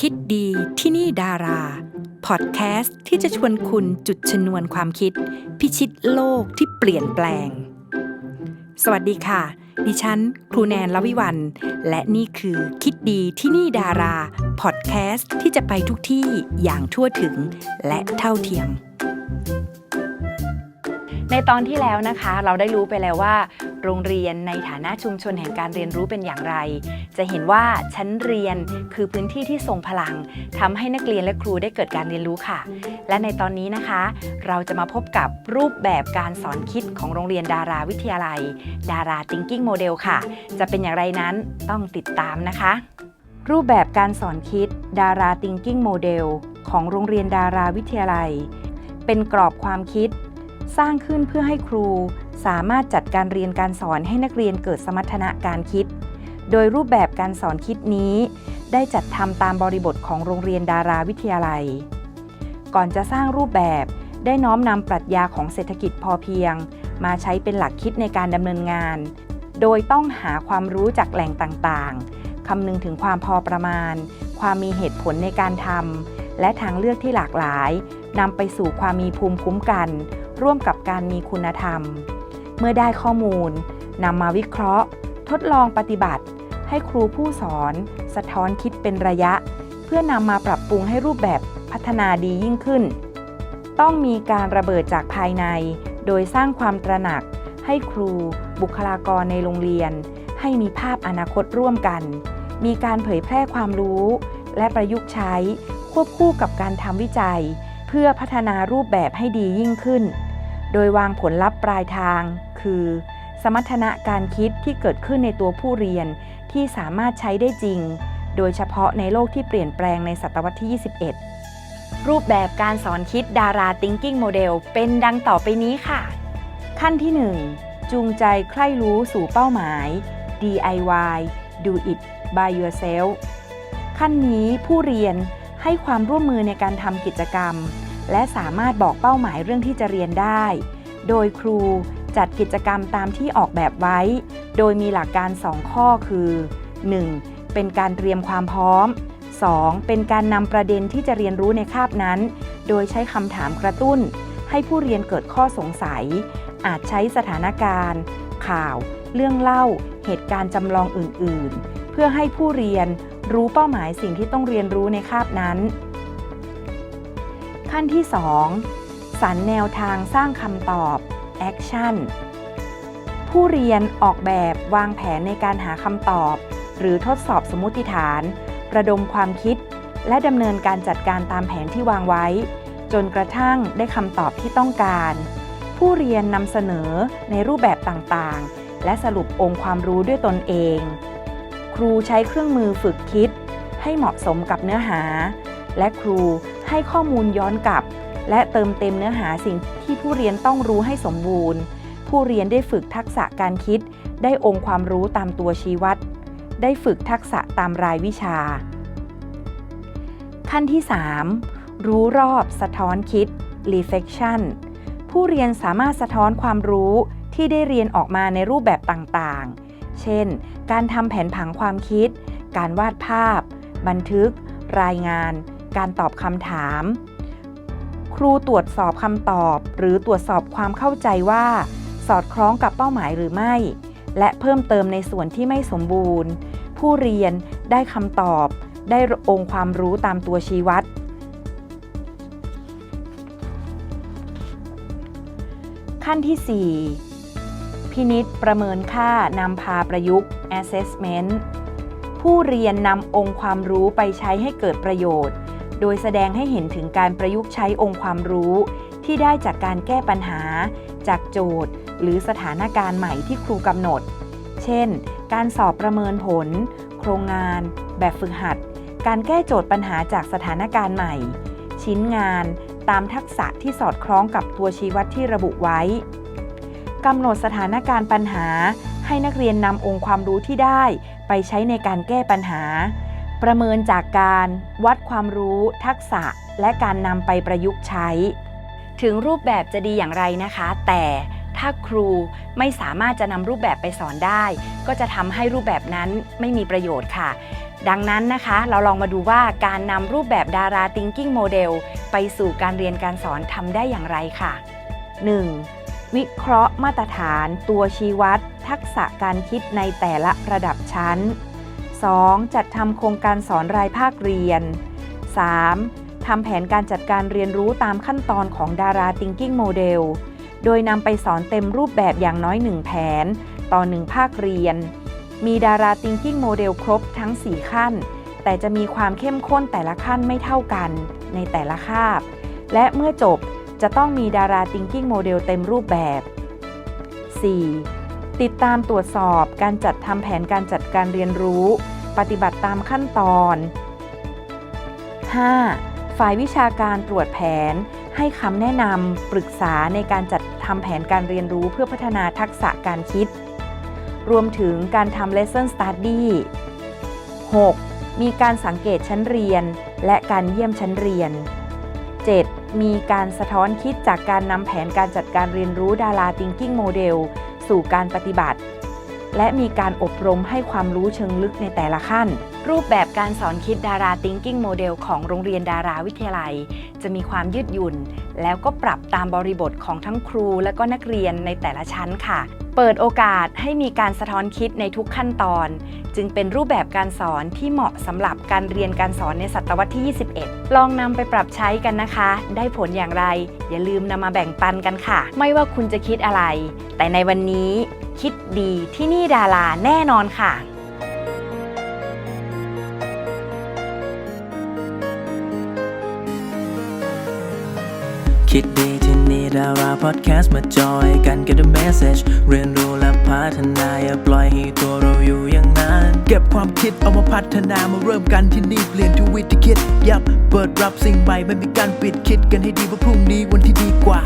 คิดดีที่นี่ดารา พอดแคสต์ที่จะชวนคุณจุดชนวนความคิด พิชิตโลกที่เปลี่ยนแปลง สวัสดีค่ะ ดิฉัน ครูแนนลวิวัน และนี่คือคิดดีที่นี่ดารา พอดแคสต์ที่จะไปทุกที่อย่างทั่วถึงและเท่าเทียม ในตอนที่แล้วนะคะ เราได้รู้ไปแล้วว่า โรงเรียนในฐานะชุมชนแห่งการเรียนรู้เป็นอย่างไร จะเห็นว่าชั้นเรียนคือพื้นที่ที่ทรงพลังทำให้นักเรียนและครูได้เกิดการเรียนรู้ค่ะ และในตอนนี้นะคะ เราจะมาพบกับรูปแบบการสอนคิดของโรงเรียนดาราวิทยาลัย ดารา Thinking Model ค่ะ จะเป็นอย่างไรนั้นต้องติดตามนะคะ รูปแบบการสอนคิด ดารา Thinking Model ของโรงเรียนดาราวิทยาลัย เป็นกรอบความคิด สร้างขึ้นเพื่อให้ครู สามารถจัดการเรียนการสอนให้นักเรียนเกิดสมรรถนะการคิด โดยรูปแบบการสอนคิดนี้ ได้จัดทำตามบริบทของโรงเรียนดาราวิทยาลัย ก่อนจะสร้างรูปแบบได้น้อมนำปรัชญาของเศรษฐกิจพอเพียง มาใช้เป็นหลักคิดในการดำเนินงาน โดยต้องหาความรู้จากแหล่งต่างๆคำนึงถึงความพอประมาณ ความมีเหตุผลในการทำและทางเลือกที่หลากหลายนำไปสู่ความมีภูมิคุ้มกัน ร่วมกับการมีคุณธรรม เมื่อได้ข้อมูลนำมาวิเคราะห์ ทดลองปฏิบัติ ให้ครูผู้สอน สะท้อนคิดเป็นระยะ เพื่อนำมาปรับปรุงให้รูปแบบพัฒนาดียิ่งขึ้น ต้องมีการระเบิดจากภายใน โดยสร้างความตระหนัก ให้ครู บุคลากรในโรงเรียน ให้มีภาพอนาคตร่วมกัน มีการเผยแพร่ความรู้ และประยุกต์ใช้ควบคู่กับการทำวิจัย เพื่อพัฒนารูปแบบให้ดียิ่งขึ้น โดยวางผลลัพธ์ปลายทาง คือ สมรรถนะการคิดที่เกิดขึ้นในตัวผู้เรียนที่สามารถใช้ได้จริง โดยเฉพาะในโลกที่เปลี่ยนแปลงในศตวรรษที่ 21 รูปแบบการสอนคิดดารา Thinking Model เป็นดังต่อไปนี้ค่ะ ขั้นที่ 1 จูงใจใคร่รู้สู่เป้าหมาย DIY Do it by yourself ขั้นนี้ผู้เรียนให้ความร่วมมือในการทำกิจกรรม และสามารถบอกเป้าหมายเรื่องที่จะเรียนได้ โดยครูจัดกิจกรรมตามที่ออกแบบไว้ โดยมีหลักการ 2 ข้อคือ 1. เป็นการเตรียมความพร้อม 2. เป็นการนำประเด็นที่จะเรียนรู้ในคาบนั้น โดยใช้คำถามกระตุ้น ให้ผู้เรียนเกิดข้อสงสัย อาจใช้สถานการณ์ ข่าว เรื่องเล่า เหตุการณ์จำลองอื่น ๆ เพื่อให้ผู้เรียนรู้เป้าหมายสิ่งที่ต้องเรียนรู้ในคาบนั้น ขั้นที่ 2 สรรแนวทางสร้างคำตอบ Action ผู้เรียนออกแบบวางแผนในการหาคำตอบ หรือทดสอบสมมติฐาน ระดมความคิด และดำเนินการจัดการตามแผนที่วางไว้ จนกระทั่งได้คำตอบที่ต้องการ ผู้เรียนนำเสนอในรูปแบบต่างๆ และสรุปองค์ความรู้ด้วยตนเอง ครูใช้เครื่องมือฝึกคิด ให้เหมาะสมกับเนื้อหา และครู ให้ข้อมูลย้อนกลับ และเติมเต็มเนื้อหาสิ่งที่ผู้เรียนต้องรู้ให้สมบูรณ์ ผู้เรียนได้ฝึกทักษะการคิด ได้องค์ความรู้ตามตัวชี้วัด ได้ฝึกทักษะตามรายวิชา ขั้นที่ 3 รู้รอบสะท้อนคิด reflection ผู้เรียนสามารถสะท้อนความรู้ที่ได้เรียนออกมาในรูปแบบต่างๆ เช่น การทำแผนผังความคิด การวาดภาพ บันทึก รายงาน การตอบคำถาม ครูตรวจสอบคำตอบ หรือตรวจสอบความเข้าใจว่า สอดคล้องกับเป้าหมายหรือไม่ และเพิ่มเติมในส่วนที่ไม่สมบูรณ์ ผู้เรียนได้คำตอบ ได้องค์ความรู้ตามตัวชี้วัด ขั้นที่ 4พินิษประเมินค่านำพาประยุกต์ assessment ผู้เรียนนำองค์ความรู้ไปใช้ให้เกิดประโยชน์ โดยแสดงให้เห็นถึงการประยุกต์ใช้องค์ความรู้ ที่ได้จากการแก้ปัญหา จากโจทย์ หรือสถานการณ์ใหม่ที่ครูกำหนด เช่น การสอบประเมินผล โครงงาน แบบฝึกหัด การแก้โจทย์ปัญหาจากสถานการณ์ใหม่ ชิ้นงานตามทักษะที่สอดคล้องกับตัวชี้วัดที่ระบุไว้กำหนดสถานการณ์ปัญหา ให้นักเรียนนำองค์ความรู้ที่ได้ ไปใช้ในการแก้ปัญหา ประเมินจากการวัดความรู้ ทักษะและการนำไปประยุกต์ใช้ ถึงรูปแบบจะดีอย่างไรนะคะ แต่ถ้าครูไม่สามารถจะนำรูปแบบไปสอนได้ ก็จะทำให้รูปแบบนั้นไม่มีประโยชน์ค่ะ ดังนั้นนะคะ เราลองมาดูว่าการนำรูปแบบดารา thinking model ไปสู่การเรียนการสอนทำได้อย่างไรค่ะ 1. วิเคราะห์มาตรฐาน ตัวชี้วัด ทักษะการคิดในแต่ละระดับชั้น 2. จัดทำโครงการสอนรายภาคเรียน 3. ทำแผนการจัดการเรียนรู้ตามขั้นตอนของดารา thinking model โดยนำไปสอนเต็มรูปแบบอย่างน้อย 1 แผน ต่อ 1 ภาคเรียน มีดารา thinking model ครบทั้ง 4 ขั้น แต่จะมีความเข้มข้นแต่ละขั้นไม่เท่ากันในแต่ละคาบ และเมื่อจบจะต้องมีดารา thinking model เต็มรูปแบบ 4. ติดตามตรวจสอบการจัดทำแผนการจัดการเรียนรู้ ปฏิบัติตามขั้นตอน 5. ฝ่ายวิชาการตรวจแผน ให้คำแนะนำปรึกษาในการจัดทำแผนการเรียนรู้เพื่อพัฒนาทักษะการคิด รวมถึงการทำ lesson study 6. มีการสังเกตชั้นเรียน และการเยี่ยมชั้นเรียน 7. มีการสะท้อนคิดจากการนำแผนการจัดการเรียนรู้ดารา thinking model สู่การปฏิบัติ และมีการอบรมให้ความรู้เชิงลึกในแต่ละขั้น รูปแบบการสอนคิดดารา thinking model ของโรงเรียนดาราวิทยาลัย จะมีความยืดหยุ่น แล้วก็ปรับตามบริบทของทั้งครูและก็นักเรียนในแต่ละชั้นค่ะ เปิดโอกาสให้มีการสะท้อนคิดในทุกขั้นตอน จึงเป็นรูปแบบการสอนที่เหมาะสำหรับการเรียนการสอนในศตวรรษที่ 21 ลองนำไปปรับใช้กันนะคะ ได้ผลอย่างไร อย่าลืมนำมาแบ่งปันกันค่ะ ไม่ว่าคุณจะคิดอะไร แต่ในวันนี้ คิดดีที่นี่ดาราแน่นอนค่ะคิดดีที่นี่ดาราพอดแคสต์มาจอยกันกับ The Message เรียนรู้และพัฒนาอย่าปล่อยให้ตัวเราอยู่อย่างนั้น เก็บความคิดเอามาพัฒนามาเริ่มกันที่นี่เปลี่ยนชีวิตที่คิด ยับเปิดรับสิ่งใหม่ไม่มีการปิดคิดกันให้ดีว่าพรุ่งนี้วันที่ดีกว่า